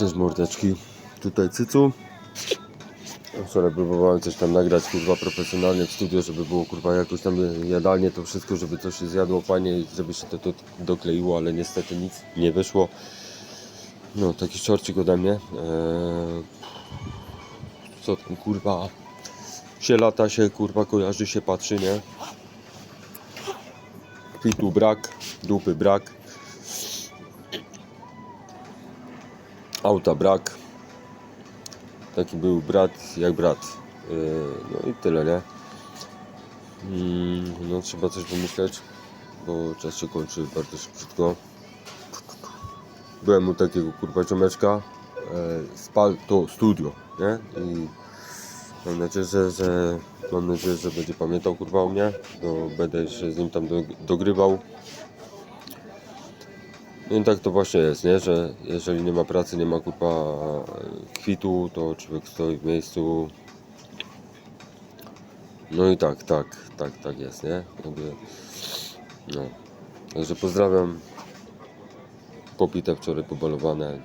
Cześć mordeczki, tutaj Cycu. Wczoraj próbowałem coś tam nagrać kurwa profesjonalnie w studio, żeby było kurwa jakoś tam jadalnie to wszystko, żeby to się zjadło fajnie i żeby się to, to dokleiło, ale niestety nic nie wyszło. No taki szorcik ode mnie. Eee, co tam kurwa się lata się kurwa kojarzy się patrzy, nie? Kwitu brak, dupy brak. Auta brak. Taki był brat jak brat. Yy, No i tyle, nie? Mm, No trzeba coś wymyśleć, bo czas się kończy bardzo szybko. Byłem u takiego kurwa ciomeczka, e, spal to studio, nie? I mam nadzieję, że, mam nadzieję, że będzie pamiętał kurwa o mnie, będę się z nim tam do, dogrywał. No i tak to właśnie jest, nie? Że jeżeli nie ma pracy, nie ma kupa kwitu, to człowiek stoi w miejscu. No i tak, tak, tak, tak jest, nie? Jakby, no. Także pozdrawiam. Popite wczoraj, pobalowane. E,